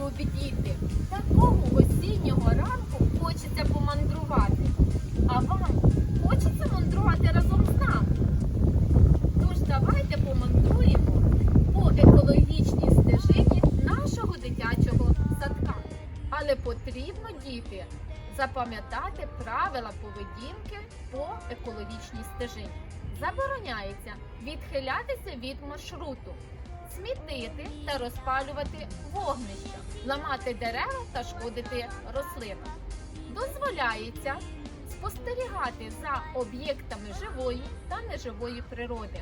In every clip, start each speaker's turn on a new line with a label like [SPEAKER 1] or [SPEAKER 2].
[SPEAKER 1] любі діти, такого осіннього ранку хочеться помандрувати. А вам хочеться мандрувати разом з нами? Тож давайте помандруємо по екологічній стежині нашого дитячого садка. Але потрібно, діти, запам'ятати правила поведінки по екологічній стежині. Забороняється відхилятися від маршруту, смітити та розпалювати вогнища, ламати дерева та шкодити рослинам. Дозволяється спостерігати за об'єктами живої та неживої природи,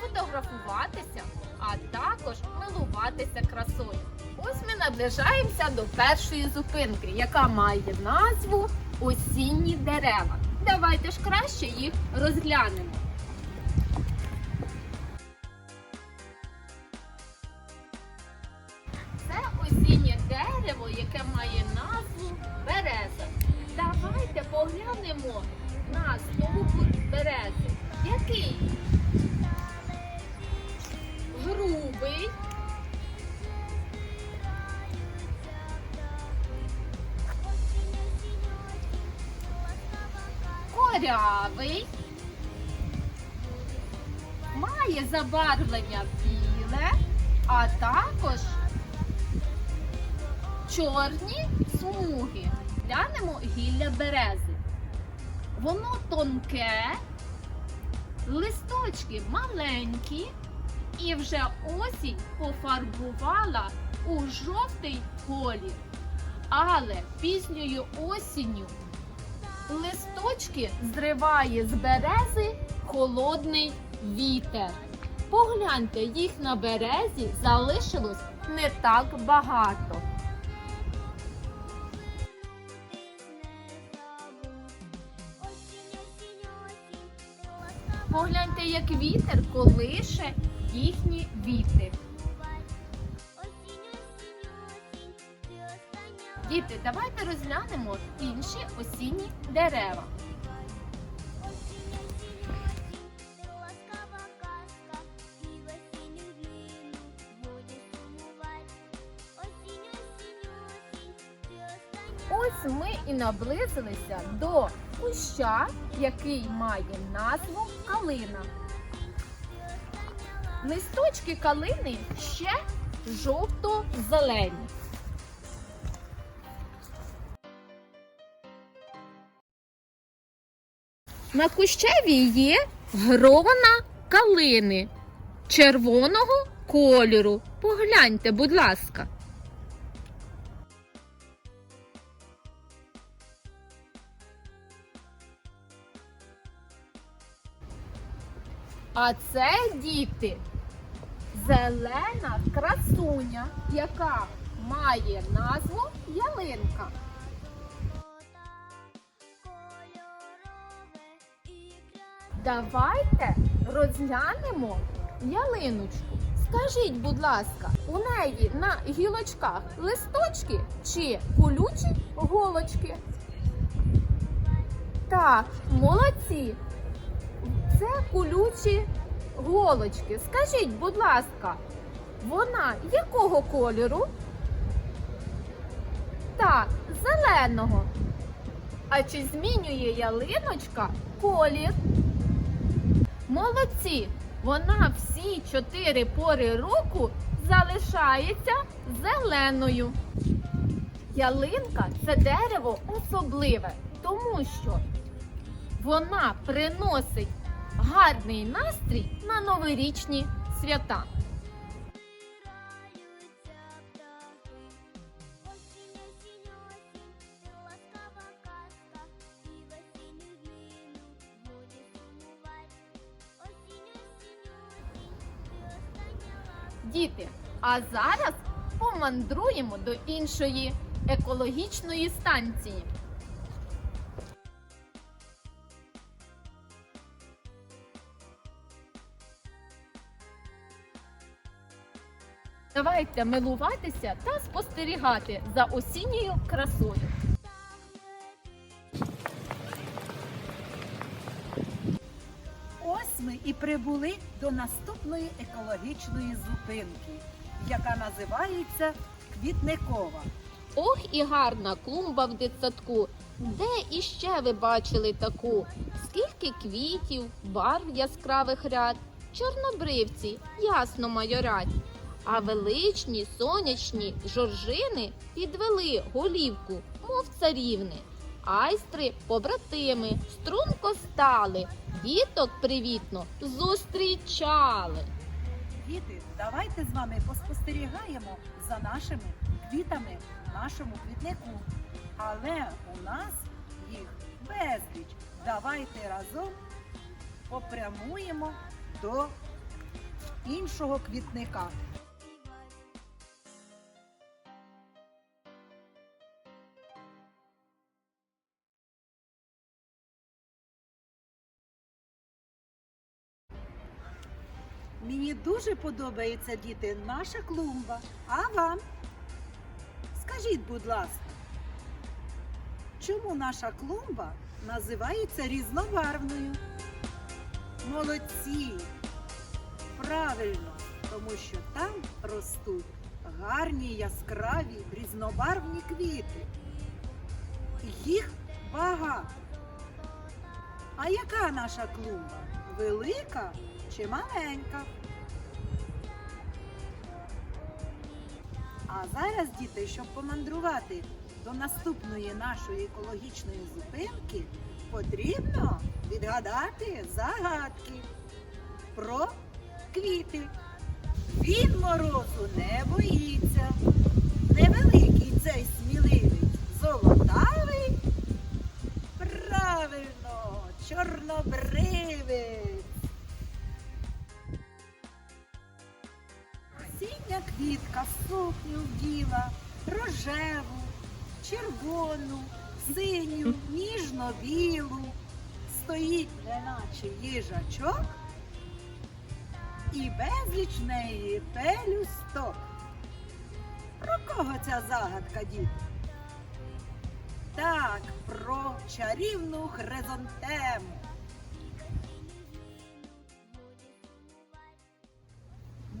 [SPEAKER 1] фотографуватися, а також милуватися красою. Ось ми наближаємося до першої зупинки, яка має назву Осінні дерева. Давайте ж краще їх розглянемо. Поглянемо на стовбур берези. Який? Грубий. Корявий. Має забарвлення біле, а також чорні смуги. Глянемо гілля берези. Воно тонке, листочки маленькі, і вже осінь пофарбувала у жовтий колір. Але пізньою осінню листочки зриває з берези холодний вітер. Погляньте, їх на березі залишилось не так багато. Погляньте, як вітер колише їхні віти. Діти, давайте розглянемо інші осінні дерева. Ось ми і наблизилися до куща, який має назву калина. Листочки калини ще жовто-зелені. На кущеві є грона калини червоного кольору. Погляньте, будь ласка. А це діти зелена красуня, яка має назву ялинка. Давайте розглянемо ялиночку. Скажіть, будь ласка, у неї на гілочках листочки чи колючі голочки? Так, молодці. Це колючі голочки. Скажіть, будь ласка, вона якого кольору? Так, зеленого. А чи змінює ялиночка колір? Молодці! Вона всі чотири пори року залишається зеленою. Ялинка це дерево особливе, тому що вона приносить гарний настрій на новорічні свята. Діти, а зараз помандруємо до іншої екологічної станції. Давайте милуватися та спостерігати за осінньою красою.
[SPEAKER 2] Ось ми і прибули до наступної екологічної зупинки, яка називається квітникова.
[SPEAKER 1] Ох і гарна клумба в дитсадку. Де іще ви бачили таку? Скільки квітів, барв яскравих ряд, чорнобривці ясно майорять. А величні сонячні жоржини підвели голівку, мов царівни. Айстри побратими струнко стали, діток привітно зустрічали.
[SPEAKER 2] Діти, давайте з вами поспостерігаємо за нашими квітами в нашому квітнику. Але у нас їх безліч. Давайте разом попрямуємо до іншого квітника. Мені дуже подобається, діти, наша клумба. А вам? Скажіть, будь ласка, чому наша клумба називається різнобарвною? Молодці! Правильно, тому що там ростуть гарні яскраві різнобарвні квіти. Їх багато. А яка наша клумба? Велика чи маленька? А зараз, діти, щоб помандрувати до наступної нашої екологічної зупинки, потрібно відгадати загадки про квіти. Він морозу не боїться. Невеликий цей сміливий, золотавий. Правильно, чорнобривець. Квітка сукню вділа, рожеву, червону, синю, ніжно-білу. Стоїть неначе їжачок і безліч неї пелюсток. Про кого ця загадка, діти? Так, про чарівну хризантему.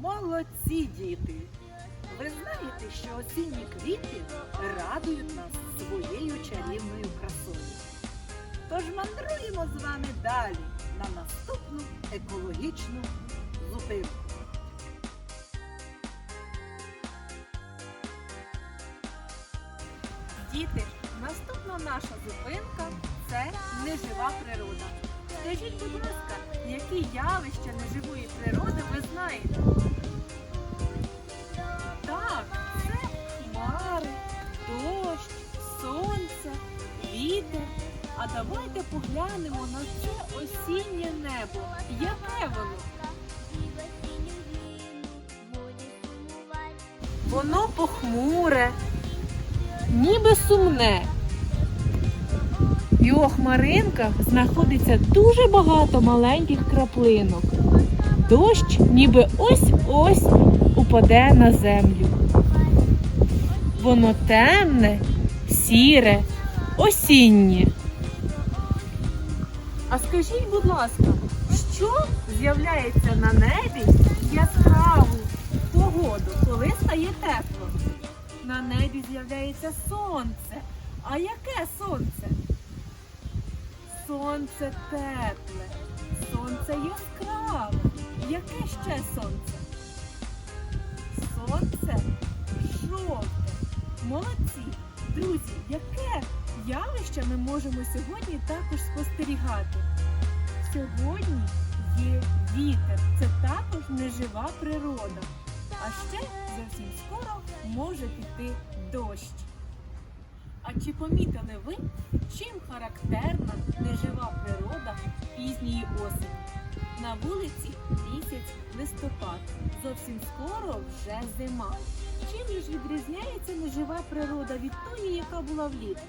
[SPEAKER 2] Молодці діти! Ви знаєте, що осінні квіти радують нас своєю чарівною красою. Тож мандруємо з вами далі на наступну екологічну зупинку.
[SPEAKER 3] Діти, наступна наша зупинка це нежива природа. Скажіть, будь ласка, які явища неживої природи ви знаєте? Так, це хмари, дощ, сонце, вітер. А давайте поглянемо на це осіннє небо. Яке воно? Воно похмуре, ніби сумне. І у хмаринках знаходиться дуже багато маленьких краплинок. Дощ ніби ось-ось упаде на землю. Воно темне, сіре, осіннє. А скажіть, будь ласка, що з'являється на небі яскраву погоду, коли стає тепло? На небі з'являється сонце. А яке сонце? Сонце тепле, сонце яскраве. Яке ще сонце? Сонце жовте. Молодці. Друзі, яке явище ми можемо сьогодні також спостерігати? Сьогодні є вітер. Це також нежива природа. А ще зовсім скоро може піти дощ. А чи помітили ви, чим характерна нежива природа пізньої осені? На вулиці місяць листопад. Зовсім скоро вже зима. Чим ж відрізняється нежива природа від тої, яка була влітку?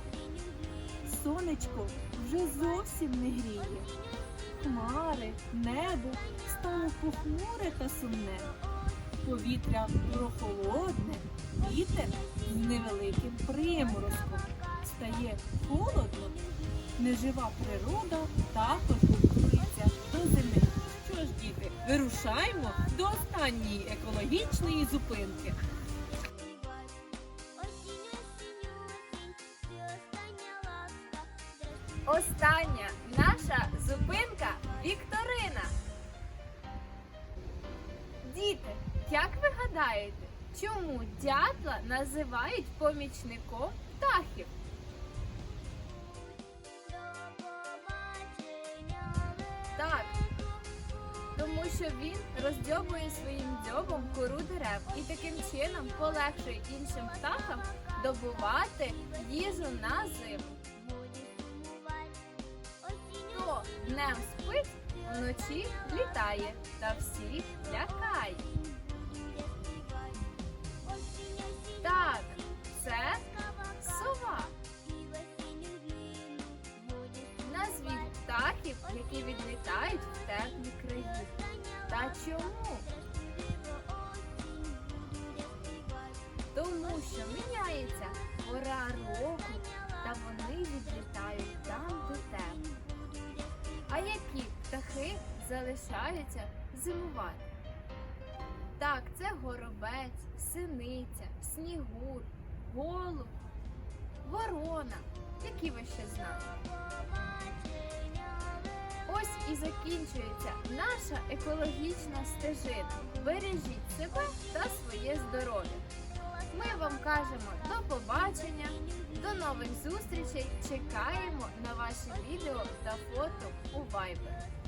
[SPEAKER 3] Сонечко вже зовсім не гріє. Хмари, небо стало похмуре та сумне. Повітря прохолодне, вітер з невеликим приморозком. Стає холодно, нежива природа також готується до зими. Що ж, діти, вирушаємо до останньої екологічної зупинки.
[SPEAKER 4] Остання гадаєте, чому дятла називають помічником птахів? Так, тому що він роздьобує своїм дзьобом кору дерев і таким чином полегшує іншим птахам добувати їжу на зиму. Хто днем спить, вночі літає та всіх лякає. Так, це сова. Назвіть птахів, які відлітають в теплі краї. Та чому? Тому що міняється пора року, та вони відлітають там, де тепло. А які птахи залишаються зимувати? Так, це горобець, синиця, снігур, голуб, ворона. Які ви ще знаєте? Ось і закінчується наша екологічна стежина. Бережіть себе та своє здоров'я. Ми вам кажемо до побачення, до нових зустрічей. Чекаємо на ваші відео та фото у Viber.